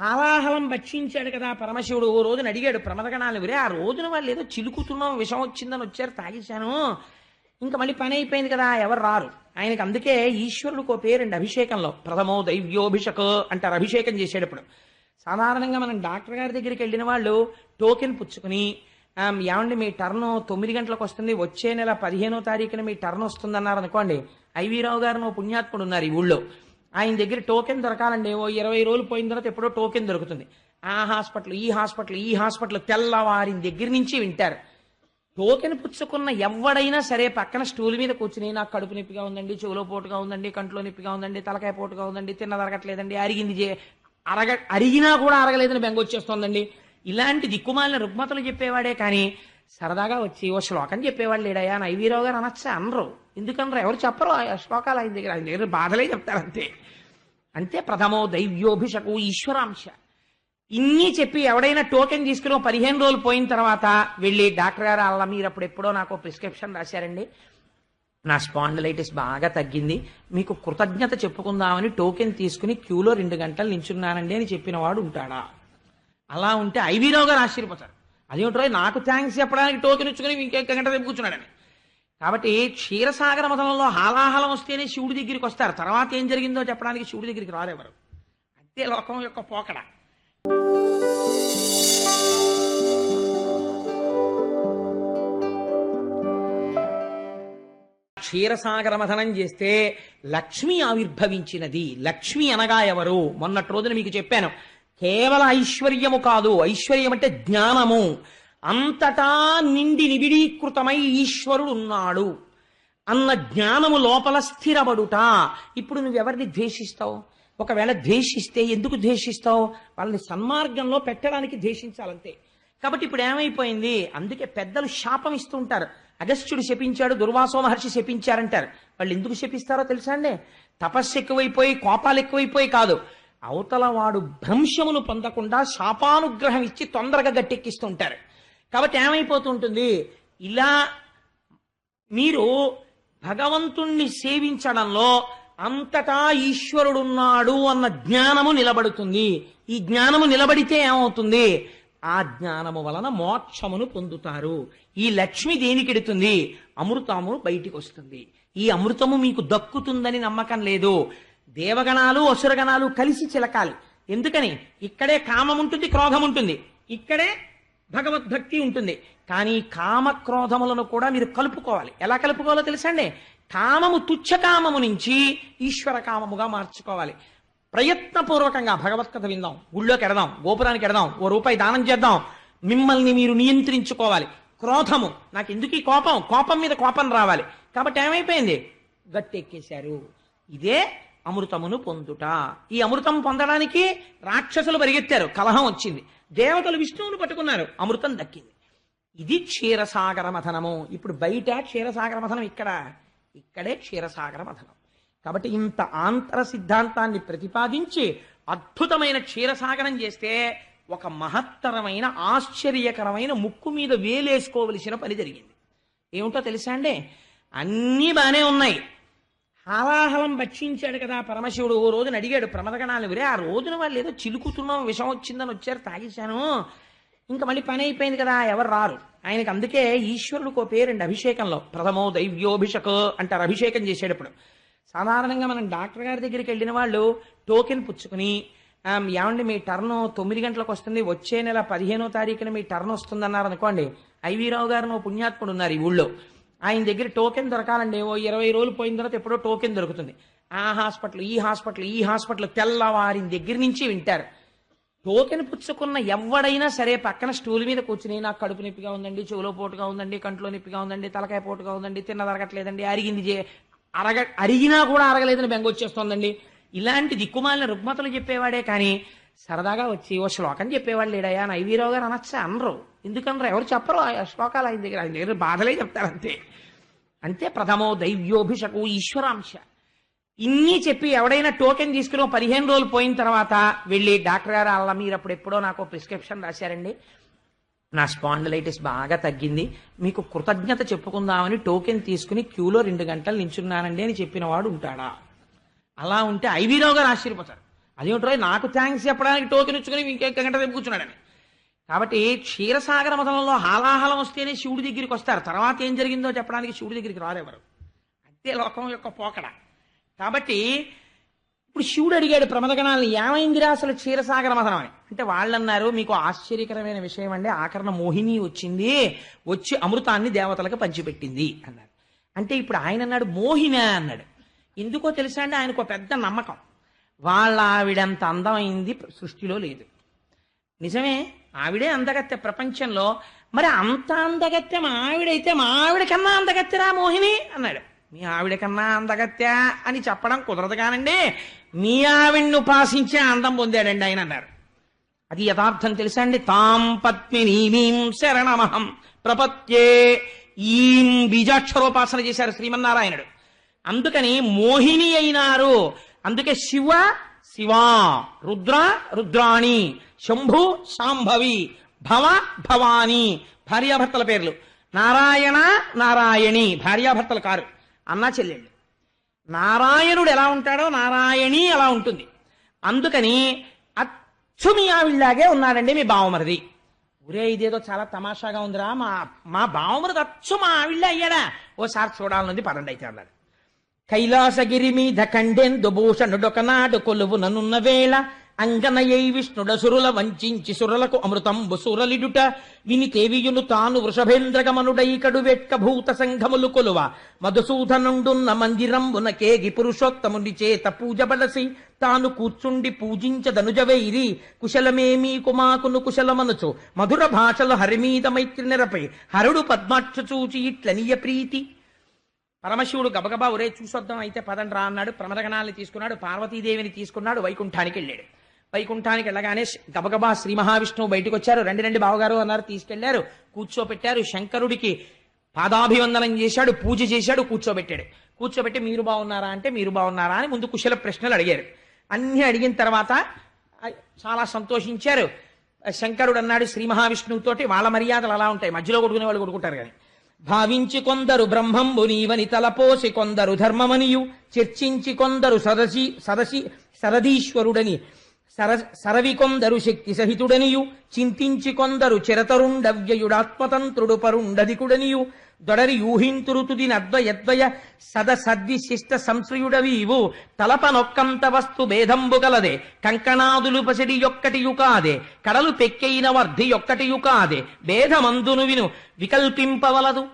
హాలాహలం భక్షించాడు కదా పరమశివుడు. ఓ రోజున అడిగాడు ప్రమదగణాలు విరే ఆ రోజున వాళ్ళు ఏదో చిలుకుతున్నాం విషం వచ్చిందని వచ్చారు తాగేశాను. ఇంకా మళ్ళీ పని అయిపోయింది కదా ఎవరు రారు? ఆయనకు అందుకే ఈశ్వరుడికి ఓ పేరండి అభిషేకంలో. ప్రథమో దైవ్యోభిషక్ అంటారు అభిషేకం చేసేటప్పుడు. సాధారణంగా మనం డాక్టర్ గారి దగ్గరికి వెళ్ళిన వాళ్ళు టోకెన్ పుచ్చుకుని ఏమండి మీ టర్న్ తొమ్మిది గంటలకు వస్తుంది వచ్చే నెల పదిహేనో తారీఖున మీ టర్న్ వస్తుందన్నారు అనుకోండి ఐవీరావు గారు పుణ్యాత్ముడు ఉన్నారు ఈ ఊళ్ళో. ఆయన దగ్గర టోకెన్ దొరకాలండి. ఓ ఇరవై రోజులు పోయిన తర్వాత ఎప్పుడో టోకెన్ దొరుకుతుంది. ఆ హాస్పిటల్ ఈ హాస్పిటల్ ఈ హాస్పిటల్ తెల్లవారిన దగ్గర నుంచి వింటారు. టోకెన్ పుచ్చుకున్న ఎవడైనా సరే పక్కన స్టూల్ మీద కూర్చుని నాకు కడుపు నొప్పిగా ఉందండి చెవులో పోటుగా ఉందండి కంట్లో నొప్పిగా ఉందండి తలకాయ పోటుగా ఉందండి తిన్న తరగట్లేదండి అరిగింది చే అరగ అరిగినా కూడా అరగలేదని బెంగ వచ్చేస్తోందండి. ఇలాంటి దిక్కుమాలిన రుగ్మతలు చెప్పేవాడే కానీ సరదాగా వచ్చి ఓ శ్లోకం చెప్పేవాడు లేడయ్యా అని ఐవీరావు గారు అనొచ్చా? అనరు. ఎందుకనరు ఎవరు చెప్పరు ఆ శ్లోకాలు ఆయన దగ్గర ఆయన దగ్గర బాధలే చెప్తారు అంతే. అంతే ప్రథమో దైవ్యోభిషకు ఈశ్వరాంశ. ఇన్ని చెప్పి ఎవడైనా టోకెన్ తీసుకుని పదిహేను రోజులు పోయిన తర్వాత వెళ్ళి డాక్టర్ గారు అలా మీరు అప్పుడు ఎప్పుడో నాకు ప్రిస్క్రిప్షన్ రాశారండి. నా స్పాండిలైటిస్ బాగా తగ్గింది. మీకు కృతజ్ఞత చెప్పుకుందామని టోకెన్ తీసుకుని క్యూలో రెండు గంటలు నించున్నానండి అని చెప్పిన వాడు ఉంటాడా? అలా ఉంటే ఐవీరావు గారు ఆశ్చర్యపోతారు. అదేమిటో నాకు థ్యాంక్స్ చెప్పడానికి టోకెన్ ఇచ్చుకుని ఇంకొక గంట రేపు కూర్చున్నాడని. కాబట్టి క్షీరసాగర మతంలో హాలాహలం వస్తేనే శివుడి దగ్గరికి వస్తారు. తర్వాత ఏం జరిగిందో చెప్పడానికి శివుడి దగ్గరికి రారెవరు అంతే లోకం యొక్క పోకడ. క్షీరసాగర మథనం చేస్తే లక్ష్మి ఆవిర్భవించినది. లక్ష్మి అనగా ఎవరు? మొన్నటి రోజున మీకు చెప్పాను. కేవల ఐశ్వర్యము కాదు. ఐశ్వర్యం అంటే జ్ఞానము. అంతటా నిండి నిబిడీకృతమై ఈశ్వరుడు ఉన్నాడు అన్న జ్ఞానము లోపల స్థిరపడుట. ఇప్పుడు నువ్వెవరిని ద్వేషిస్తావు? ఒకవేళ ద్వేషిస్తే ఎందుకు ద్వేషిస్తావు? వాళ్ళని సన్మార్గంలో పెట్టడానికి ద్వేషించాలంతే. కాబట్టి ఇప్పుడు ఏమైపోయింది? అందుకే పెద్దలు శాపం ఇస్తుంటారు. అగస్త్యుడు శపించాడు దుర్వాసో మహర్షి శపించారంటారు. వాళ్ళు ఎందుకు శపిస్తారో తెలుసా అండి? తపస్సు ఎక్కువైపోయి కోపాలు ఎక్కువైపోయి కాదు. అవతల వాడు భ్రంశమును పొందకుండా శాపానుగ్రహం ఇచ్చి తొందరగా గట్టెక్కిస్తుంటారు. కాబట్టి ఏమైపోతుంటుంది? ఇలా మీరు భగవంతుణ్ణి సేవించడంలో అంతటా ఈశ్వరుడున్నాడు అన్న జ్ఞానము నిలబడుతుంది. ఈ జ్ఞానము నిలబడితే ఏమవుతుంది? ఆ జ్ఞానము వలన మోక్షమును పొందుతారు. ఈ లక్ష్మి దేనికిడుతుంది అమృతము బయటికి వస్తుంది ఈ అమృతము మీకు దక్కుతుందని నమ్మకం లేదు. దేవగణాలు అసురగణాలు కలిసి చిలకాలి. ఎందుకని? ఇక్కడే కామం ఉంటుంది క్రోధం ఉంటుంది ఇక్కడే భగవద్భక్తి ఉంటుంది. కానీ కామ క్రోధములను కూడా మీరు కలుపుకోవాలి. ఎలా కలుపుకోవాలో తెలుసా అండి కామము తుచ్చకామము నుంచి ఈశ్వర కామముగా మార్చుకోవాలి. ప్రయత్నపూర్వకంగా భగవత్కథ విందాం. గుళ్ళోకి ఎడదాం. గోపురానికి ఎడదాం. ఓ రూపాయి దానం చేద్దాం. మిమ్మల్ని మీరు నియంత్రించుకోవాలి. క్రోధము. నాకు ఎందుకు ఈ కోపం? కోపం మీద కోపం రావాలి. కాబట్టి ఏమైపోయింది? గట్టెక్కేశారు. ఇదే అమృతమును పొందుట. ఈ అమృతం పొందడానికి రాక్షసులు పరిగెత్తారు. కలహం వచ్చింది. దేవతలు విష్ణువును పట్టుకున్నారు. అమృతం దక్కింది. ఇది క్షీరసాగర మథనము. ఇప్పుడు బయట క్షీరసాగర మథనం ఇక్కడ. ఇక్కడే క్షీరసాగర మథనం. కాబట్టి ఇంత ఆంతర సిద్ధాంతాన్ని ప్రతిపాదించి అద్భుతమైన క్షీరసాగరం చేస్తే ఒక మహత్తరమైన ఆశ్చర్యకరమైన ముక్కు మీద వేలేసుకోవలసిన పని జరిగింది. ఏమిటో తెలుసా అండి? అన్నీ బాగానే ఉన్నాయి. హాలాహలం భక్షించాడు కదా పరమశివుడు. ఓ రోజున అడిగాడు ప్రమదగణాలు విరే ఆ రోజున వాళ్ళు ఏదో చిలుకుతున్నాం విషం వచ్చిందని వచ్చారు తాగేశాను. ఇంకా మళ్ళీ పని అయిపోయింది కదా ఎవరు రారు. ఆయనకి అందుకే ఈశ్వరుడికి ఓ పేరండి అభిషేకంలో. ప్రథమో దైవ్యోభిషక్ అంటారు అభిషేకం చేసేటప్పుడు. సాధారణంగా మనం డాక్టర్ గారి దగ్గరికి వెళ్ళిన వాళ్ళు టోకెన్ పుచ్చుకుని ఏమండి మీ టర్న్ తొమ్మిది గంటలకు వస్తుంది వచ్చే నెల పదిహేనో తారీఖున మీ టర్న్ వస్తుందన్నారు అనుకోండి ఐవీరావు గారు పుణ్యాత్ముడు ఉన్నారు ఈ ఊళ్ళో. ఆయన దగ్గర టోకెన్ దొరకాలండి. ఓ ఇరవై రోజులు పోయిన తర్వాత ఎప్పుడో టోకెన్ దొరుకుతుంది. ఆ హాస్పిటల్ ఈ హాస్పిటల్ ఈ హాస్పిటల్ తెల్లవారిన దగ్గర నుంచి వింటారు. టోకెన్ పుచ్చుకున్న ఎవడైనా సరే పక్కన స్టూల్ మీద కూర్చుని నాకు కడుపు నొప్పిగా ఉందండి చెవులో పోటుగా ఉందండి కంట్లో నొప్పిగా ఉందండి తలకాయ పోటుగా ఉందండి తిన్న తరగట్లేదండి అరిగింది చే అరగ అరిగినా కూడా అరగలేదని బెంగ వచ్చేస్తోందండి. ఇలాంటి దిక్కుమాలిన రుగ్మతలు చెప్పేవాడే కానీ సరదాగా వచ్చి ఓ శ్లోకం చెప్పేవాడు లేడయ్యా అని ఐవీరావు గారు అనొచ్చా? అనరు. ఎందుకనరు ఎవరు చెప్పరు ఆ శ్లోకాలు ఆయన దగ్గర ఆయన దగ్గర బాధలే చెప్తారు అంతే. అంతే ప్రథమో దైవ్యోభిషకు ఈశ్వరాంశ. ఇన్ని చెప్పి ఎవడైనా టోకెన్ తీసుకుని పదిహేను రోజులు పోయిన తర్వాత వెళ్ళి డాక్టర్ గారు అలా మీరు అప్పుడు ఎప్పుడో నాకు ప్రిస్క్రిప్షన్ రాశారండి. నా స్పాండిలైటిస్ బాగా తగ్గింది. మీకు కృతజ్ఞత చెప్పుకుందామని టోకెన్ తీసుకుని క్యూలో రెండు గంటలు నించున్నానండి అని చెప్పిన వాడు ఉంటాడా? అలా ఉంటే ఐవీరావు గారు ఆశ్చర్యపోతారు. అదేమిటో నాకు థ్యాంక్స్ చెప్పడానికి టోకెన్ ఇచ్చుకుని ఇంకొక గంట రేపు కూర్చున్నాడని? కాబట్టి క్షీరసాగర మతంలో హాలాహలం వస్తేనే శివుడి దగ్గరికి వస్తారు. తర్వాత ఏం జరిగిందో చెప్పడానికి శివుడి దగ్గరికి రాలేవారు అంతే లోకం యొక్క పోకడ. కాబట్టి ఇప్పుడు శివుడు అడిగాడు ప్రమదగణాలను ఏమైందిరా అసలు క్షీరసాగర మథనం అని? అంటే వాళ్ళు అన్నారు మీకు ఆశ్చర్యకరమైన విషయం అండి ఆకరణ మోహిని వచ్చింది వచ్చి అమృతాన్ని దేవతలకు పంచిపెట్టింది అన్నారు. అంటే ఇప్పుడు ఆయన అన్నాడు మోహిన అన్నాడు. ఎందుకో తెలుసా అండి ఆయనకు ఒక పెద్ద నమ్మకం. వాళ్ళ ఆవిడంత అందమైంది సృష్టిలో లేదు. నిజమే ఆవిడే అందగత్తె ప్రపంచంలో. మరి అంత అందగత్తె మా ఆవిడైతే మా ఆవిడ కన్నా అందగత్తెరా మోహిని? అన్నాడు. మీ ఆవిడ కన్నా అందగత్తె అని చెప్పడం కుదరదు కానండి. మీ ఆవిడ్ని ఉపాసించే అందం పొందాడండి ఆయన అన్నారు. అది యథార్థం తెలుసా అండి? తాం పత్మినీమీం శరణమహం ప్రపత్యే. ఈం బీజాక్షరోపాసన చేశారు శ్రీమన్నారాయణుడు. అందుకని మోహిని అయినారు. అందుకే శివ శివా రుద్ర రుద్రాణి శంభు శాంభవి భవ భవాని భార్యాభర్తల పేర్లు. నారాయణ నారాయణి భార్యాభర్తలు కారు. అన్నా చెల్లెళ్ళు. నారాయణుడు ఎలా ఉంటాడో నారాయణి అలా ఉంటుంది. అందుకని అచ్చు మీ ఆవిళ్ళలాగే ఉన్నాడండి మీ బావమరిది. ఒరే ఇదేదో చాలా తమాషాగా ఉందిరా మా మా బావమరిది అచ్చు మా ఆవిళ్ళ అయ్యాడా? ఓసారి చూడాలనుంది పదండి అయితే అన్నాడు. కైలాసగిరి మీద కండెందు భూషణుడొకనాడు కొలువు నన్నున్న వేళ అంగనయై విష్ణుడ సురుల వంచించి సురలకు అమృతంబు సురలిడుట విని తేవియును తాను వృషభేంద్రగమనుడై కడు వెట్క భూత సంఘములు కొలువ. మధుసూధనుండున్న మందిరంబున కేగి పురుషోత్తముని చేత పూజబలసి తాను కూర్చుండి పూజించదనుజవైరి కుశలమేమీ కుమాకును కుశలమనుచు. మధుర భాషలు హరిమీద మైత్రి నెరపై. హరుడు పద్మాక్ష చూచి ఇట్లనియ ప్రీతి. పరమశివుడు గబగబా ఒరే చూసొద్దాం అయితే పదండి రా అన్నాడు. ప్రమదగణాన్ని తీసుకున్నాడు. పార్వతీదేవిని తీసుకున్నాడు. వైకుంఠానికి వెళ్ళాడు. వైకుంఠానికి వెళ్ళగానే గబగబా శ్రీ మహావిష్ణువు బయటకు వచ్చారు రండి రండి బావగారు అన్నారు. తీసుకెళ్ళారు. కూర్చోపెట్టారు. శంకరుడికి పాదాభివందనం చేశాడు. పూజ చేశాడు. కూర్చోబెట్టాడు. కూర్చోబెట్టి మీరు బాగున్నారా అంటే మీరు బాగున్నారా అని ముందు కుశల ప్రశ్నలు అడిగారు. అన్ని అడిగిన తర్వాత చాలా సంతోషించారు. శంకరుడు అన్నాడు శ్రీ మహావిష్ణువుతోటి వాళ్ళ మర్యాదలు అలా ఉంటాయి. మధ్యలో కొడుకునే వాళ్ళు కొడుకుంటారు కానీ. భావించి కొందరు బ్రహ్మంబు నీవని తలపోసి కొందరు ధర్మమనియు. చర్చించి కొందరు సదసి సదసి సరదీశ్వరుడని సర సరవి శక్తి సహితుడనియు చింతించి కొందరు చిరతరుండవ్యయుడాత్మతంత్రుడు పరుండధికుడనియు దొడరి యూహింతురు తుది నద్వయద్వయ సద సద్విశిష్ట సంశ్రయుడవీవు తలపనొక్కంత వస్తు భేదంబు గలదే కంకణాదులు పసిడి యొక్కటియు కాదే కడలు పెక్కైన వర్ధి యొక్కటియు కాదే భేదమందును విను వికల్పింపవలదు.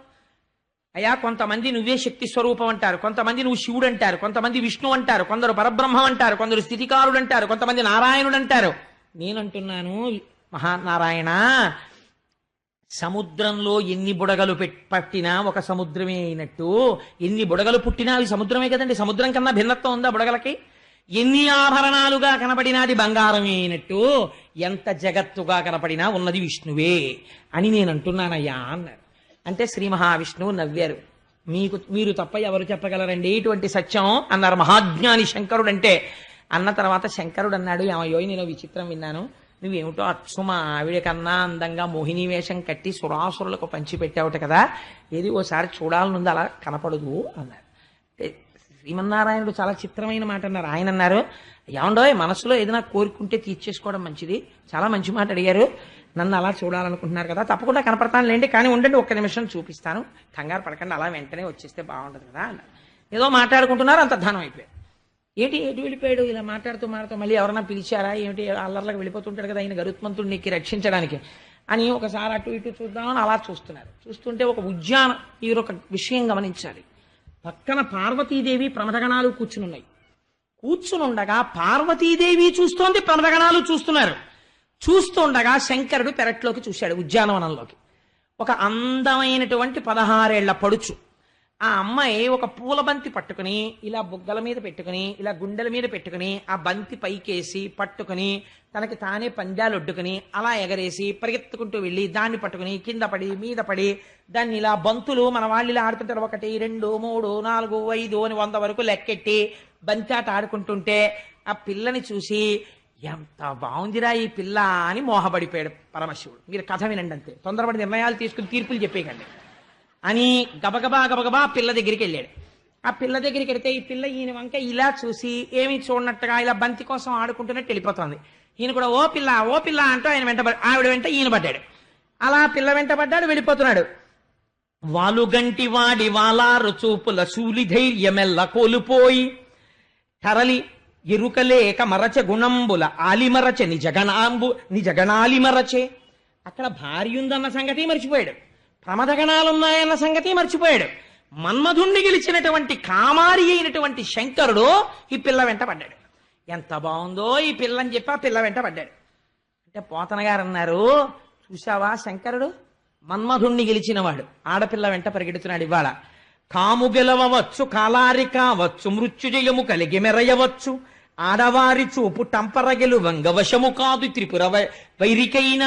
అయ్యా కొంతమంది నువ్వే శక్తి స్వరూపం అంటారు. కొంతమంది నువ్వు శివుడు అంటారు. కొంతమంది విష్ణు అంటారు. కొందరు పరబ్రహ్మం అంటారు. కొందరు స్థితికారుడు అంటారు. కొంతమంది నారాయణుడు అంటారు. నేనంటున్నాను మహానారాయణ సముద్రంలో ఎన్ని బుడగలు పట్టినా ఒక సముద్రమే అయినట్టు. ఎన్ని బుడగలు పుట్టినా అవి సముద్రమే కదండి. సముద్రం కన్నా భిన్నత్వం ఉందా బుడగలకి? ఎన్ని ఆభరణాలుగా కనపడినాది బంగారమే అయినట్టు. ఎంత జగత్తుగా కనపడినా ఉన్నది విష్ణువే అని నేను అంటున్నానయ్యా అన్నారు. అంటే శ్రీ మహావిష్ణువు నవ్వారు. మీకు మీరు తప్ప ఎవరు చెప్పగలరండి? ఇటువంటి సత్యం అన్నారు మహాజ్ఞాని శంకరుడు అంటే అన్న తర్వాత శంకరుడు అన్నాడు ఏమయ్యో నేను విచిత్రం విన్నాను. నువ్వేమిటో అచ్చుమ మా ఆవిడ కన్నా అందంగా మోహిని వేషం కట్టి సురాసురులకు పంచి పెట్టావుట కదా. ఏది ఓసారి చూడాలనుంది అలా కనపడదు అన్నారు. శ్రీమన్నారాయణుడు చాలా చిత్రమైన మాట అన్నారు. ఆయన అన్నారు ఏమండో మనసులో ఏదైనా కోరుకుంటే తీర్చేసుకోవడం మంచిది. చాలా మంచి మాట అడిగారు. నన్ను అలా చూడాలనుకుంటున్నారు కదా తప్పకుండా కనపడతాను లేండి కానీ ఉండండి ఒక్క నిమిషం చూపిస్తాను. కంగారు పడకండి అలా వెంటనే వచ్చేస్తే బాగుంటుంది కదా అన్నారు. ఏదో మాట్లాడుకుంటున్నారు అంత ధనం అయిపోయారు. ఏంటి ఎటు వెళ్ళిపోయాడు? ఇలా మాట్లాడుతూ మాట్లాడుతూ మళ్ళీ ఎవరైనా పిలిచారా? ఏమిటి? అల్లర్లకు వెళ్ళిపోతుంటాడు కదా ఆయన గరుత్మంతుడిని నీకు రక్షించడానికి అని ఒకసారి అటు ఇటు చూద్దామని అలా చూస్తున్నారు. చూస్తుంటే ఒక ఉద్యాన మీరు ఒక విషయం గమనించాలి. పక్కన పార్వతీదేవి ప్రమదగణాలు కూర్చునున్నాయి. కూర్చునుండగా పార్వతీదేవి చూస్తోంది ప్రమదగణాలు చూస్తున్నారు. చూస్తుండగా శంకరుడు పెరట్లోకి చూశాడు ఉద్యానవనంలోకి. ఒక అందమైనటువంటి పదహారేళ్ళ పడుచు. ఆ అమ్మాయి ఒక పూల బంతి పట్టుకుని ఇలా బుగ్గల మీద పెట్టుకుని ఇలా గుండెల మీద పెట్టుకుని ఆ బంతి పైకేసి పట్టుకుని తనకి తానే పందాలు ఒడ్డుకుని అలా ఎగరేసి పరిగెత్తుకుంటూ వెళ్ళి దాన్ని పట్టుకుని కింద పడి మీద పడి దాన్ని ఇలా బంతులు మన వాళ్ళు ఇలా ఆడుతుంటారు. ఒకటి రెండు మూడు నాలుగు ఐదు అని వంద వరకు లెక్కెట్టి బంతి ఆట ఆడుకుంటుంటే ఆ పిల్లని చూసి ఎంత బాగుందిరా ఈ పిల్ల అని మోహపడిపోయాడు పరమశివుడు. మీరు కథ వినండి అంతే. తొందరపడి నిర్ణయాలు తీసుకుని తీర్పులు చెప్పేయకండి. అని గబగబా గబగబా పిల్ల దగ్గరికి వెళ్ళాడు. ఆ పిల్ల దగ్గరికి వెడితే ఈ పిల్ల ఈయన వంక ఇలా చూసి ఏమి చూడనట్టుగా ఇలా బంతి కోసం ఆడుకుంటున్నట్టు వెళ్ళిపోతుంది. ఈయన కూడా ఓ పిల్ల ఓ పిల్ల అంటూ ఆయన వెంట ఆవిడ వెంట ఈయన పడ్డాడు. అలా పిల్ల వెంట పడ్డాడు వెళ్ళిపోతున్నాడు. వాలుగంటి వాడి వాలారు చూపుల శూలి ధైర్యమెల్ల కోల్పోయి తరలి ఎరుకలేక మరచ గుణంబుల ఆలిమరచ నిజగణాంబు నిజగణాలిమరచే. అక్కడ భార్య ఉందన్న సంగతి మర్చిపోయాడు. ప్రమదగణాలున్నాయన్న సంగతి మర్చిపోయాడు. మన్మధుణ్ణి గెలిచినటువంటి కామారి అయినటువంటి శంకరుడు ఈ పిల్ల వెంట పడ్డాడు. ఎంత బాగుందో ఈ పిల్లని చెప్పి ఆ పిల్ల వెంట పడ్డాడు. అంటే పోతన గారు అన్నారు చూసావా శంకరుడు? మన్మధుణ్ణి గెలిచినవాడు. ఆడపిల్ల వెంట పరిగెడుతున్నాడు ఇవాళ. కాము గెలవవచ్చు కాలారి కావచ్చు మృత్యుజయము కలిగి మెరయవచ్చు. ఆడవారి చూపు టంపరగెలు వంగవశము కాదు త్రిపుర వైరికైన.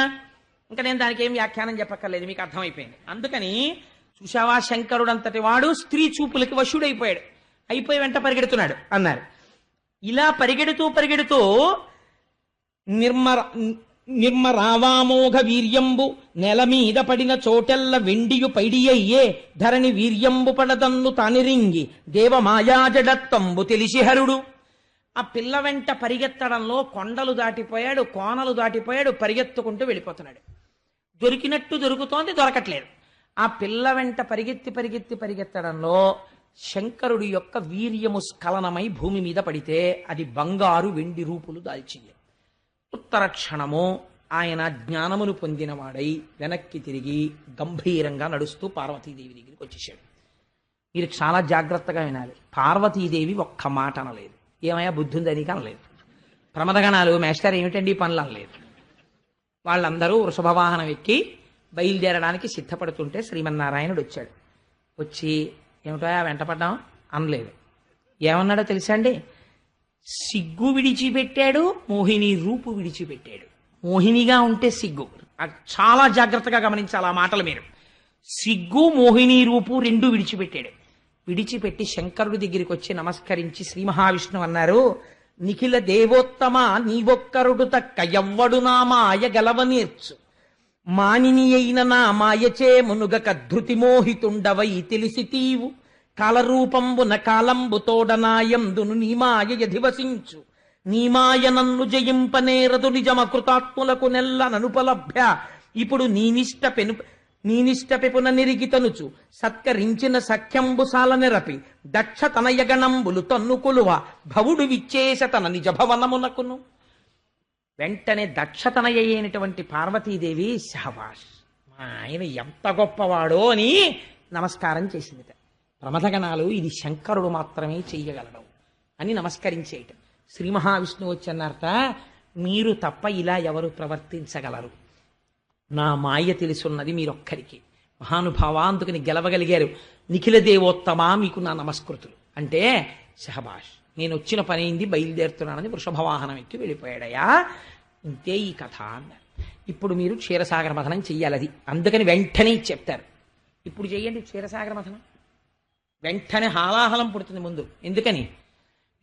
ఇంకా నేను దానికి ఏం వ్యాఖ్యానం చెప్పక్కర్లేదు మీకు అర్థమైపోయింది. అందుకని చూశావా శంకరుడు అంతటి వాడు స్త్రీ చూపులకి వశుడైపోయాడు. అయిపోయి వెంట పరిగెడుతున్నాడు అన్నారు. ఇలా పరిగెడుతూ పరిగెడుతూ నిర్మర నిర్మరావామోఘ వీర్యంబు నెల మీద పడిన చోటెల్ల వెండియు పైడియయ్యే ధరణి వీర్యంబు పడదన్ను తానిరింగి దేవమాయాజడత్తంబు తెలిసి హరుడు. ఆ పిల్ల వెంట పరిగెత్తడంలో కొండలు దాటిపోయాడు కోనలు దాటిపోయాడు పరిగెత్తుకుంటూ వెళ్ళిపోతున్నాడు. దొరికినట్టు దొరుకుతోంది దొరకట్లేదు. ఆ పిల్ల వెంట పరిగెత్తి పరిగెత్తి పరిగెత్తడంలో శంకరుడి యొక్క వీర్యము స్ఖలనమై భూమి మీద పడితే అది బంగారు వెండి రూపులు దాల్చింది. ఉత్తర క్షణము ఆయన జ్ఞానమును పొందినవాడై వెనక్కి తిరిగి గంభీరంగా నడుస్తూ పార్వతీదేవి దగ్గరికి వచ్చేసాడు మీరు చాలా జాగ్రత్తగా వినాలి. పార్వతీదేవి ఒక్క మాట అనలేదు. ఏమయ్యా బుద్ధి ఉందని అనలేదు ప్రమదగణాలు మేస్టర్ ఏమిటండి పనులు అనలేదు. వాళ్ళందరూ వృషభవాహనం ఎక్కి బయలుదేరడానికి సిద్ధపడుతుంటే శ్రీమన్నారాయణుడు వచ్చాడు. వచ్చి ఏమిటో వెంటపడ్డాం అనలేదు. ఏమన్నాడో తెలుసా అండి? సిగ్గు విడిచిపెట్టాడు మోహిని రూపు విడిచిపెట్టాడు. మోహినిగా ఉంటే సిగ్గు. చాలా జాగ్రత్తగా గమనించాలి ఆ మాటలు మీరు. సిగ్గు మోహిని రూపు రెండు విడిచిపెట్టాడు. విడిచిపెట్టి శంకరుడి దగ్గరికి వచ్చి నమస్కరించి శ్రీ మహావిష్ణువు అన్నారు నిఖిల దేవోత్తమ నీవొక్కరుడు తక్క ఎవ్వడు నా మాయ గలవ నేర్చు మానిని అయిన నా మాయచే మునుగక ధృతి మోహితుండవై తెలిసి తీవు. కాలరూపంబున కాలంబు తోడనాయందును నీ మాయ యధివసించు నీ మాయ నన్ను జయింపనేరదు నిజమ కృతాత్ములకు నెల్ల ననుపలభ్య. ఇప్పుడు నీనిష్ట పెను నీనిష్ట పెపున నిరిగితనుచు సత్కరించిన సఖ్యంబు సాల దక్ష తనయగణంబులు తన్నుకులువ. భవుడు విచ్చేస తన నిజ భవనమునకును వెంటనే దక్షతనయ అయినటువంటి పార్వతీదేవి శహవాష్. మా ఆయన ఎంత గొప్పవాడో అని నమస్కారం చేసిందిట. ప్రమథగణాలు ఇది శంకరుడు మాత్రమే చెయ్యగలడు అని నమస్కరించేయటం శ్రీ మహావిష్ణువు వచ్చి అన్నారట మీరు తప్ప ఇలా ఎవరు ప్రవర్తించగలరు? నా మాయ తెలుసున్నది మీరొక్కరికి. మహానుభావ అందుకని గెలవగలిగారు. నిఖిల దేవోత్తమా మీకు నా నమస్కృతులు. అంటే షహబాష్ నేను వచ్చిన పని అయింది బయలుదేరుతున్నానని వృషభవాహనం ఎక్కి వెళ్ళిపోయాడయా ఇంతే ఈ కథ అన్నారు. ఇప్పుడు మీరు క్షీరసాగర మథనం చెయ్యాలి అది అందుకని వెంటనే చెప్తారు. ఇప్పుడు చెయ్యండి క్షీరసాగర మథనం. వెంటనే హాలాహలం పుడుతుంది ముందు. ఎందుకని?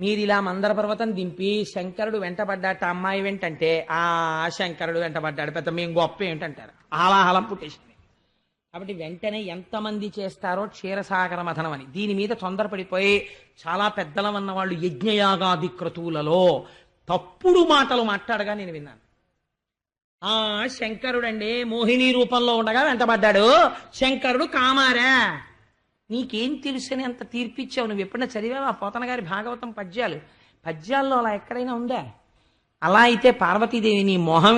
మీరు ఇలా మందర పర్వతం దింపి శంకరుడు వెంటబడ్డాట అమ్మాయి వెంటంటే ఆ శంకరుడు వెంటబడ్డాడు. పెద్ద మేము గొప్ప ఏంటంటారు ఆలాహలం పుట్టేసింది. కాబట్టి వెంటనే ఎంతమంది చేస్తారో క్షీరసాగర మథనం అని. దీని మీద తొందరపడిపోయి చాలా పెద్దలం ఉన్నవాళ్ళు యజ్ఞయాగాది క్రతువులలో తప్పుడు మాటలు మాట్లాడగా నేను విన్నాను. ఆ శంకరుడండి మోహిని రూపంలో ఉండగా వెంటబడ్డాడు. శంకరుడు కామారా? నీకేం తెలుసని అంత తీర్పిచ్చావు? నువ్వు ఎప్పుడైనా చదివావా? పోతన గారి భాగవతం పద్యాలు. పద్యాల్లో అలా ఎక్కడైనా ఉందా? అలా అయితే పార్వతీదేవి నీ మొహం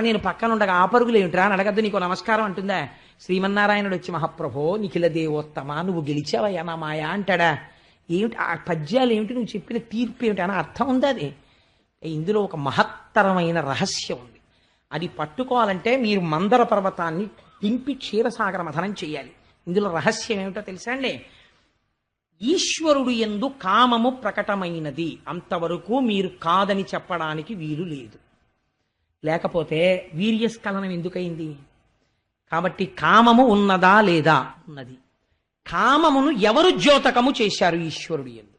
నేను పక్కన ఉండగా ఆ పరుగులు ఏమిట్రా? అని అడగద్దు నీకు నమస్కారం అంటుందా? శ్రీమన్నారాయణుడు వచ్చి మహాప్రభో నిఖిల దేవోత్తమ? నువ్వు గెలిచావయ్యా నా మాయా అంటాడా? ఏమిటి ఆ పద్యాలు ఏమిటి? నువ్వు చెప్పిన తీర్పు ఏమిటి? అని అర్థం ఉందా అది? ఇందులో ఒక మహత్తరమైన రహస్యం ఉంది. అది పట్టుకోవాలంటే మీరు మందర పర్వతాన్ని దింపి క్షీరసాగర మథనం చేయాలి. ఇందులో రహస్యం ఏమిటో తెలుసా అండి? ఈశ్వరుడు ఎందు కామము ప్రకటమైనది. అంతవరకు మీరు కాదని చెప్పడానికి వీలు లేదు. లేకపోతే వీర్యస్ఖలనం ఎందుకైంది? కాబట్టి కామము ఉన్నదా లేదా ఉన్నది. కామమును ఎవరు ద్యోతకము చేశారు ఈశ్వరుడు ఎందు?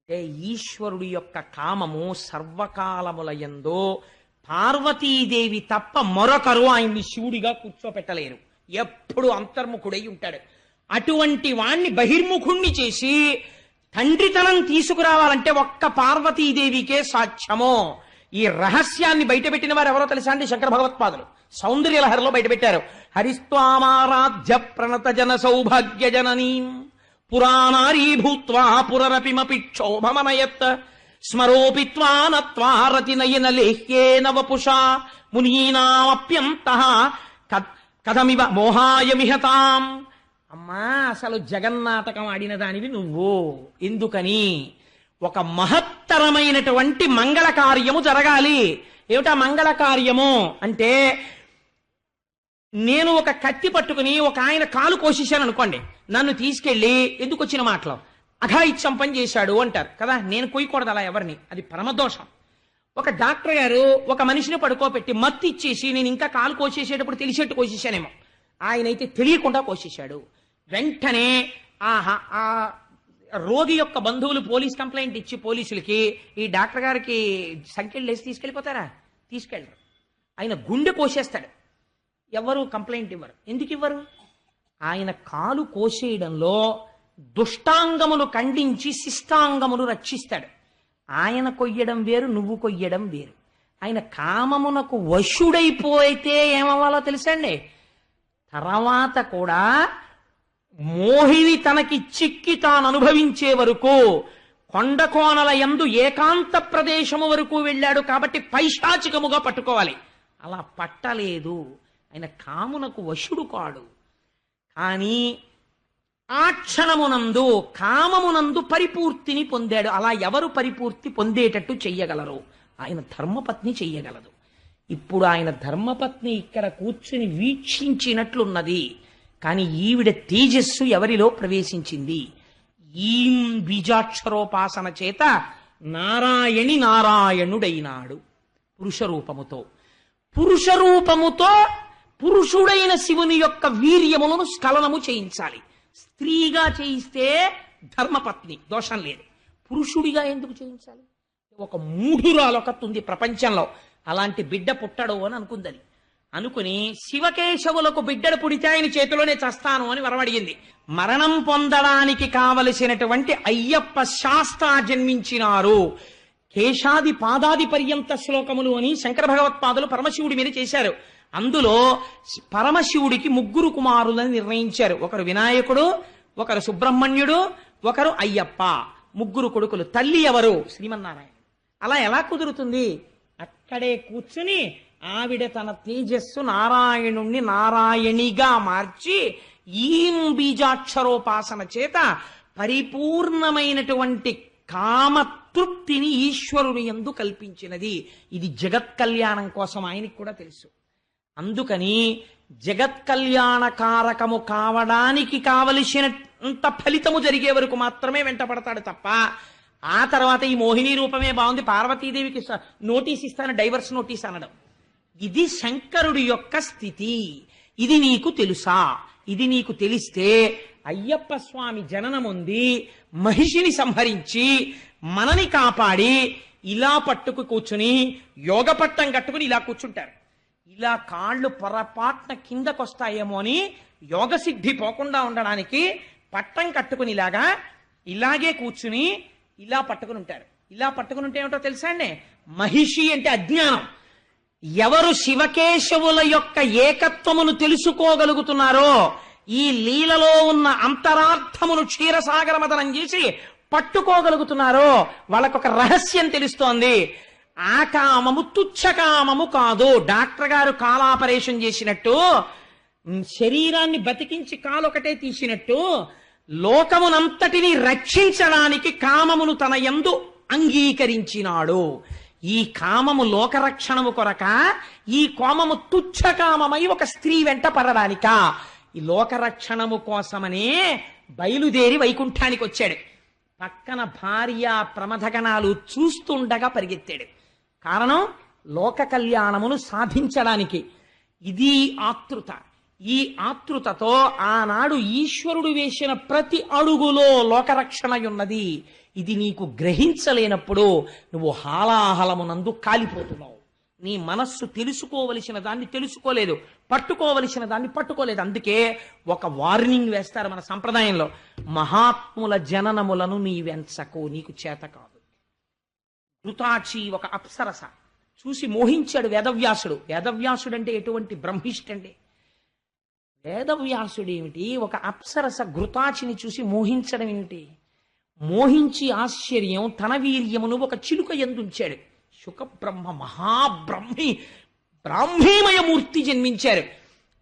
అంటే ఈశ్వరుడి యొక్క కామము సర్వకాలముల ఎందో పార్వతీదేవి తప్ప మరొకరు ఆయన్ని శివుడిగా కూర్చోపెట్టలేరు. ఎప్పుడు అంతర్ముఖుడై ఉంటాడు. అటువంటి వాణ్ణి బహిర్ముఖుణ్ణి చేసి తండ్రితనం తీసుకురావాలంటే ఒక్క పార్వతీదేవికే సాధ్యమో. ఈ రహస్యాన్ని బయటపెట్టిన వారు ఎవరో తెలుసా అండి? శంకర భగవత్పాదులు. సౌందర్య లహరిలో బయటపెట్టారు. హరిస్వామారాధ్య ప్రణత జన సౌభాగ్య జననీ పురాణారీ భూత్వా పురరపిమపి క్షోభమనయత్ స్మరోపిత్వా నత్వా రతినయన లేహ్యేన వపుషా మునీనామప్యంత కథమివ మోహాయమిహతాం. అమ్మా అసలు జగన్నాటకం ఆడిన దానివి నువ్వు. ఎందుకని? ఒక మహత్తరమైనటువంటి మంగళ కార్యము జరగాలి. ఏమిటా మంగళ కార్యము అంటే నేను ఒక కత్తి పట్టుకుని ఒక ఆయన కాలు కోసేశాను అనుకోండి. నన్ను తీసుకెళ్ళి ఎందుకు వచ్చిన మాటలు? అఘాయిత్యం పని చేశాడు అంటారు కదా నేను కొయ్యకూడదు అలా ఎవరిని? అది పరమదోషం. ఒక డాక్టర్ గారు ఒక మనిషిని పడుకోబెట్టి మత్తు ఇచ్చేసి నేను ఇంకా కాలు కోసేసేటప్పుడు తెలిసేట్టు కోసేసానేమో ఆయన అయితే తెలియకుండా కోసేశాడు. వెంటనే ఆహా ఆ రోగి యొక్క బంధువులు పోలీస్ కంప్లైంట్ ఇచ్చి పోలీసులకి ఈ డాక్టర్ గారికి సంఖ్యలు లేసి తీసుకెళ్ళిపోతారా? తీసుకెళ్ళరు. ఆయన గుండె కోసేస్తాడు. ఎవరు కంప్లైంట్ ఇవ్వరు. ఎందుకు ఇవ్వరు? ఆయన కాలు కోసేయడంలో దుష్టాంగములు ఖండించి శిష్టాంగములు రక్షిస్తాడు. ఆయన కొయ్యడం వేరు నువ్వు కొయ్యడం వేరు. ఆయన కామమునకు వశుడైపోయితే ఏమవ్వాలో తెలుసండి? తర్వాత కూడా మోహిని తనకి చిక్కి తాను అనుభవించే వరకు కొండ కోనల యందు ఏకాంత ప్రదేశము వరకు వెళ్ళాడు కాబట్టి పైశాచికముగా పట్టుకోవాలి. అలా పట్టలేదు. ఆయన కామునకు వశుడు కాడు. కానీ ఆ క్షణమునందు కామమునందు పరిపూర్తిని పొందాడు. అలా ఎవరు పరిపూర్తి పొందేటట్టు చెయ్యగలరు? ఆయన ధర్మపత్ని చెయ్యగలదు. ఇప్పుడు ఆయన ధర్మపత్ని ఇక్కడ కూర్చుని వీక్షించినట్లున్నది. కానీ ఈవిడ తేజస్సు ఎవరిలో ప్రవేశించింది? ఈం బీజాక్షరోపాసన చేత నారాయణి నారాయణుడైనాడు పురుషరూపముతో. పురుషరూపముతో పురుషుడైన శివుని యొక్క వీర్యములను స్ఖలనము చేయించాలి. స్త్రీగా చేయిస్తే ధర్మపత్ని దోషం లేదు. పురుషుడిగా ఎందుకు చేయించాలి? ఒక మూఢురాలొకత్తుంది ప్రపంచంలో. అలాంటి బిడ్డ పుట్టడు అని అనుకుందని. అనుకుని శివకేశవులకు బిడ్డలు పుడితే ఆయన చేతిలోనే చస్తాను అని వరమడిగింది మరణం పొందడానికి కావలసినటువంటి అయ్యప్ప శాస్త్ర జన్మించినారు. కేశాది పాదాది పర్యంత శ్లోకములు అని శంకర భగవత్పాదులు పరమశివుడి మీద చేశారు. అందులో పరమశివుడికి ముగ్గురు కుమారులని నిర్ణయించారు. ఒకరు వినాయకుడు ఒకరు సుబ్రహ్మణ్యుడు ఒకరు అయ్యప్ప. ముగ్గురు కొడుకులు. తల్లి ఎవరు? శ్రీమన్నారాయణ. అలా ఎలా కుదురుతుంది? అక్కడే కూర్చుని ఆవిడ తన తేజస్సు నారాయణుణ్ణి నారాయణిగా మార్చి ఈం బీజాక్షరోపాసన చేత పరిపూర్ణమైనటువంటి కామతృప్తిని ఈశ్వరుని ఎందు కల్పించినది. ఇది జగత్ కళ్యాణం కోసం ఆయనకి కూడా తెలుసు. అందుకని జగత్ కళ్యాణ కారకము కావడానికి కావలసినంత ఫలితము జరిగే వరకు మాత్రమే వెంటపడతాడు తప్ప ఆ తర్వాత ఈ మోహిని రూపమే బాగుంది. పార్వతీదేవికి నోటీస్ ఇస్తాను డైవర్స్ నోటీస్ అనడం. ఇది శంకరుడి యొక్క స్థితి. ఇది నీకు తెలుసా? ఇది నీకు తెలిస్తే అయ్యప్ప స్వామి జననముంది మహిషిని సంహరించి మనని కాపాడి ఇలా పట్టుకు కూర్చుని యోగ పట్టం కట్టుకుని ఇలా కూర్చుంటారు. ఇలా కాళ్ళు పొరపాట్న కిందకొస్తాయేమో అని యోగ సిద్ధి పోకుండా ఉండడానికి పట్టం కట్టుకుని ఇలాగా ఇలాగే కూర్చుని ఇలా పట్టుకుని ఉంటారు ఇలా పట్టుకుని ఉంటే ఏమిటో తెలుసా అండి? మహిషి అంటే అజ్ఞానం. ఎవరు శివకేశవుల యొక్క ఏకత్వమును తెలుసుకోగలుగుతున్నారో ఈ లీలలో ఉన్న అంతరార్థమును క్షీరసాగరమదనం చేసి పట్టుకోగలుగుతున్నారో వాళ్ళకొక రహస్యం తెలుస్తోంది. ఆ కామము తుచ్చకామము కాదు. డాక్టర్ గారు కాలాపరేషన్ చేసినట్టు శరీరాన్ని బతికించి కాలొకటే తీసినట్టు లోకమునంతటిని రక్షించడానికి కామమును తన ఎందు అంగీకరించినాడు. ఈ కామము లోకరక్షణము కొరక ఈ కోమము తుచ్చకామమై ఒక స్త్రీ వెంట పడడానిక ఈ లోకరక్షణము కోసమనే బయలుదేరి వైకుంఠానికి వచ్చాడు. పక్కన భార్య ప్రమథగణాలు చూస్తుండగా పరిగెత్తాడు. కారణం లోక కళ్యాణమును సాధించడానికి. ఇది ఆతృత. ఈ ఆతృతతో ఆనాడు ఈశ్వరుడు వేసిన ప్రతి అడుగులో లోకరక్షణ ఉన్నది ఇది నీకు గ్రహించలేనప్పుడు నువ్వు హాలాహలమునందు కాలిపోతున్నావు. నీ మనస్సు తెలుసుకోవలసిన దాన్ని తెలుసుకోలేదు. పట్టుకోవలసిన దాన్ని పట్టుకోలేదు. అందుకే ఒక వార్నింగ్ వేస్తారు మన సంప్రదాయంలో. మహాత్ముల జననములను నీ వెంచకు నీకు చేత కాదు. ఘృతాచి ఒక అప్సరస. చూసి మోహించాడు వేదవ్యాసుడు. వేదవ్యాసుడు అంటే ఎటువంటి బ్రహ్మిష్టండి? వేదవ్యాసుడు ఏమిటి ఒక అప్సరస ఘృతాచిని చూసి మోహించడం ఏమిటి? మోహించి ఆశ్చర్యం తన వీర్యమును ఒక చిలుక ఎందుంచాడు. శుకబ్రహ్మ మహాబ్రహ్మి బ్రాహ్మీమయ మూర్తి జన్మించారు.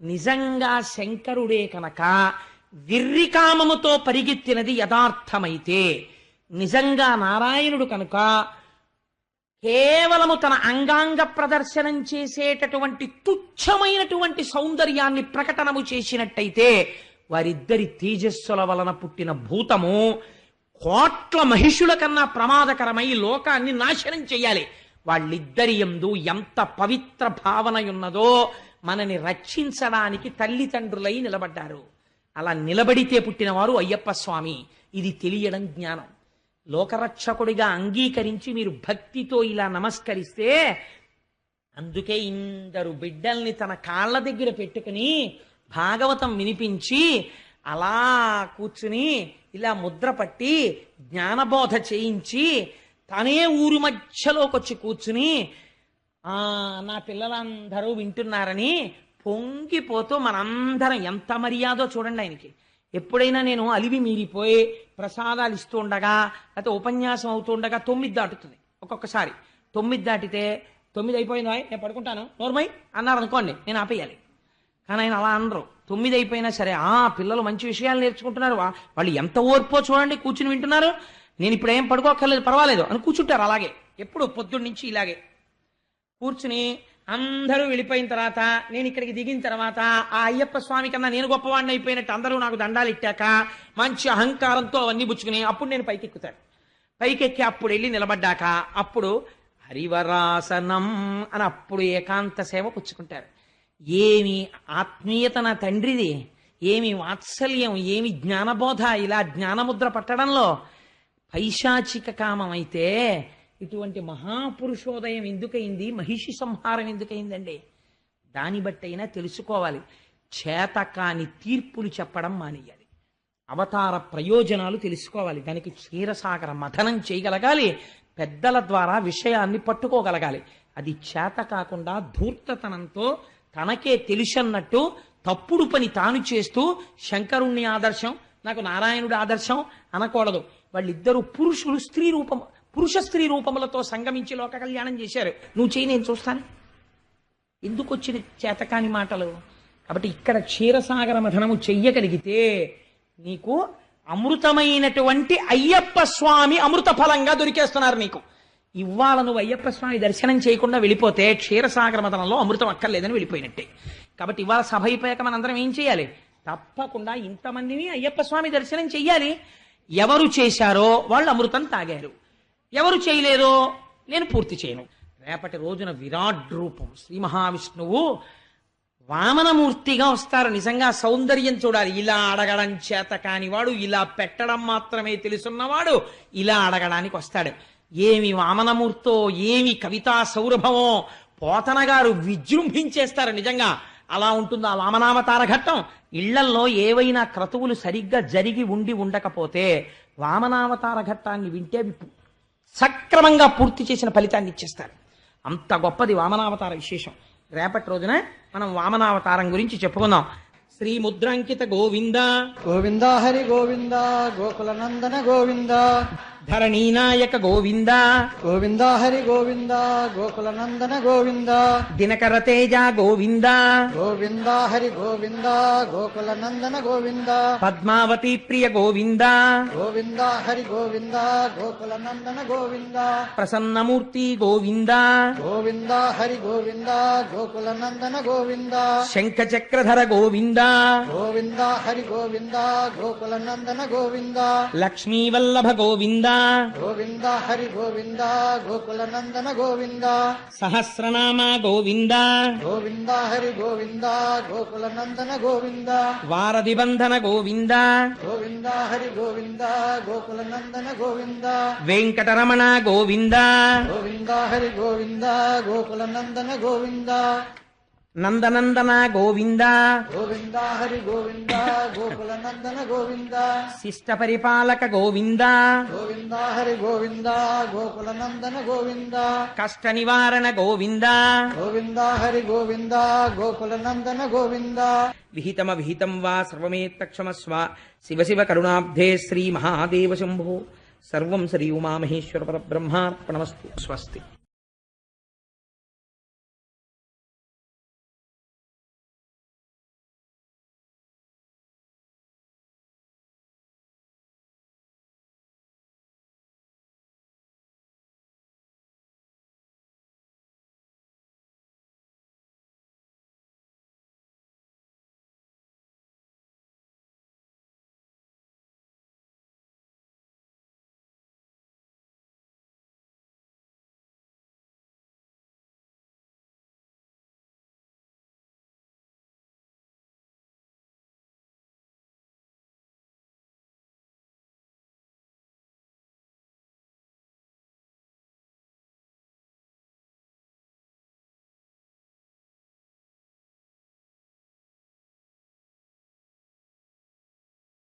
నిజంగా శంకరుడే కనుక విర్రికామముతో పరిగెత్తినది యథార్థమైతే నిజంగా నారాయణుడు కనుక కేవలము తన అంగాంగ ప్రదర్శనం చేసేటటువంటి తుచ్చమైనటువంటి సౌందర్యాన్ని ప్రకటనము చేసినట్టయితే వారిద్దరి తేజస్సుల వలన పుట్టిన భూతము కోట్ల మహిషుల కన్నా ప్రమాదకరమై లోకాన్ని నాశనం చేయాలి. వాళ్ళిద్దరి ఎందు ఎంత పవిత్ర భావన ఉన్నదో మనని రక్షించడానికి తల్లిదండ్రులై నిలబడ్డారు. అలా నిలబడితే పుట్టినవారు అయ్యప్ప స్వామి. ఇది తెలియడం జ్ఞానం. లోకరక్షకుడిగా అంగీకరించి మీరు భక్తితో ఇలా నమస్కరిస్తే అందుకే ఇందరు బిడ్డల్ని తన కాళ్ళ దగ్గర పెట్టుకుని భాగవతం వినిపించి అలా కూర్చుని ఇలా ముద్ర పట్టి జ్ఞానబోధ చేయించి తనే ఊరు మధ్యలోకి వచ్చి కూర్చుని నా పిల్లలందరూ వింటున్నారని పొంగిపోతూ మనందరం ఎంత మర్యాదో చూడండి ఆయనకి. ఎప్పుడైనా నేను అలివి మీరిపోయి ప్రసాదాలు ఇస్తూ ఉండగా లేకపోతే ఉపన్యాసం అవుతూ ఉండగా తొమ్మిది దాటుతుంది. ఒక్కొక్కసారి తొమ్మిది దాటితే తొమ్మిది అయిపోయిందా? నేను పడుకుంటాను. నోర్మై? అన్నారు అనుకోండి నేను ఆపేయాలి. కానీ ఆయన అలా అనరు. తొమ్మిది అయిపోయినా సరే ఆ పిల్లలు మంచి విషయాలు నేర్చుకుంటున్నారు. వాళ్ళు ఎంత ఓర్పో చూడండి కూర్చుని వింటున్నారు. నేను ఇప్పుడు ఏం పడుకోక్కర్లేదు పర్వాలేదు అని కూర్చుంటారు అలాగే. ఎప్పుడు పొద్దున్న నుంచి ఇలాగే. కూర్చుని అందరూ వెళ్ళిపోయిన తర్వాత నేను ఇక్కడికి దిగిన తర్వాత ఆ అయ్యప్ప స్వామి కన్నా నేను గొప్పవాడిని అయిపోయినట్టు అందరూ నాకు దండాలు ఇట్టాక మంచి అహంకారంతో అవన్నీ పుచ్చుకుని అప్పుడు నేను పైకెక్కుతాను. పైకెక్కి అప్పుడు వెళ్ళి నిలబడ్డాక అప్పుడు హరివరాసనం అని అప్పుడు ఏకాంత సేవ పుచ్చుకుంటారు. ఏమి ఆత్మీయత నా తండ్రిది ఏమి వాత్సల్యం ఏమి జ్ఞానబోధ ఇలా జ్ఞానముద్ర పట్టడంలో పైశాచిక కామం అయితే ఇటువంటి మహాపురుషోదయం ఎందుకైంది మహిషి సంహారం ఎందుకైందండి దాన్ని బట్టైనా తెలుసుకోవాలి. చేతకాని తీర్పులు చెప్పడం మానేయాలి. అవతార ప్రయోజనాలు తెలుసుకోవాలి. దానికి క్షీరసాగర మథనం చేయగలగాలి. పెద్దల ద్వారా విషయాన్ని పట్టుకోగలగాలి. అది చేత కాకుండా ధూర్తతనంతో తనకే తెలుసన్నట్టు తప్పుడు పని తాను చేస్తూ శంకరుణ్ణి ఆదర్శం నాకు నారాయణుడి ఆదర్శం అనకూడదు. వాళ్ళిద్దరూ పురుషులు స్త్రీ రూపం పురుష స్త్రీ రూపములతో సంగమించి లోక కళ్యాణం చేశారు. నువ్వు చేయి నేను చూస్తాను. ఎందుకు వచ్చిన చేతకాని మాటలు? కాబట్టి ఇక్కడ క్షీరసాగర మథనము చెయ్యగలిగితే నీకు అమృతమైనటువంటి అయ్యప్ప స్వామి అమృత ఫలంగా దొరికేస్తున్నారు నీకు. ఇవాళ నువ్వు అయ్యప్ప స్వామి దర్శనం చేయకుండా వెళ్ళిపోతే క్షీరసాగర మథనంలో అమృతం అక్కర్లేదని వెళ్ళిపోయినట్టే. కాబట్టి ఇవాళ సభ అయిపోయాక మనందరం ఏం చేయాలి? తప్పకుండా ఇంతమందిని అయ్యప్ప స్వామి దర్శనం చెయ్యాలి. ఎవరు చేశారో వాళ్ళు అమృతం తాగారు. ఎవరు చేయలేదో నేను పూర్తి చేయను. రేపటి రోజున విరాట్ రూపం శ్రీ మహావిష్ణువు వామనమూర్తిగా వస్తారు. నిజంగా సౌందర్యం చూడాలి. ఇలా అడగడం చేత కానివాడు ఇలా పెట్టడం మాత్రమే తెలుసున్నవాడు ఇలా అడగడానికి వస్తాడు. ఏమి వామనమూర్తో ఏమి కవితా సౌరభమో పోతన గారు విజృంభించేస్తారు నిజంగా. అలా ఉంటుంది ఆ వామనావతార ఘట్టం. ఇళ్ళల్లో ఏవైనా క్రతువులు సరిగ్గా జరిగి ఉండి ఉండకపోతే వామనావతార ఘట్టాన్ని వింటే సక్రమంగా పూర్తి చేసిన ఫలితాన్ని ఇచ్చేస్తారు. అంత గొప్పది వామనావతార విశేషం. రేపటి రోజున మనం వామనావతారం గురించి చెప్పుకుందాం. శ్రీ ముద్రాంకిత గోవింద. గోవింద హరి గోవింద గోకుల నందన గోవింద. ధరణీనాయక గోవింద. గోవింద హరి గోవింద గోకుల నందన గోవింద. దినకర తేజ గోవింద. గోవింద హరి గోవింద గోకుల నందన గోవింద. పద్మావతి ప్రియ గోవింద. గోవింద హరి గోవింద గోకుల నందన గోవింద. ప్రసన్నమూర్తి గోవింద. గోవింద హరి గోవింద గోకుల నందన గోవింద. శంఖ చక్రధర గోవింద. గోవింద హరి గోవింద గోకుల నందన గోవింద. లక్ష్మీవల్లభ గోవింద. గోవింద? హరి గోవింద గోకుల నందన గోవింద. సహస్రనామ గోవింద? గోవింద హరి గోవింద గోకుల నందన గోవింద. వారధి బంధన గోవింద? గోవింద హరి గోవింద గోకుల నందన గోవింద. వెంకటరమణ గోవింద? గోవింద హరి గోవింద గోకుల నందన గోవింద. నందనందన గోవింద గోవింద హరి గోవింద గోకుల నందన గోవింద శిష్ట పరిపాలక గోవింద గోవింద హరి గోవింద గోకుల నందన గోవింద కష్ట నివారణ గోవింద గోవింద హరి గోవింద గోకుల నందన గోవింద విహితమ విహితం వా సర్వమేత్తక్షమస్వ శివ శివ కరుణాబ్ధే శ్రీ మహాదేవ శంభో సర్వం శ్రీ ఉమామహేశ్వర పరబ్రహ్మార్పణమస్తు స్వస్తి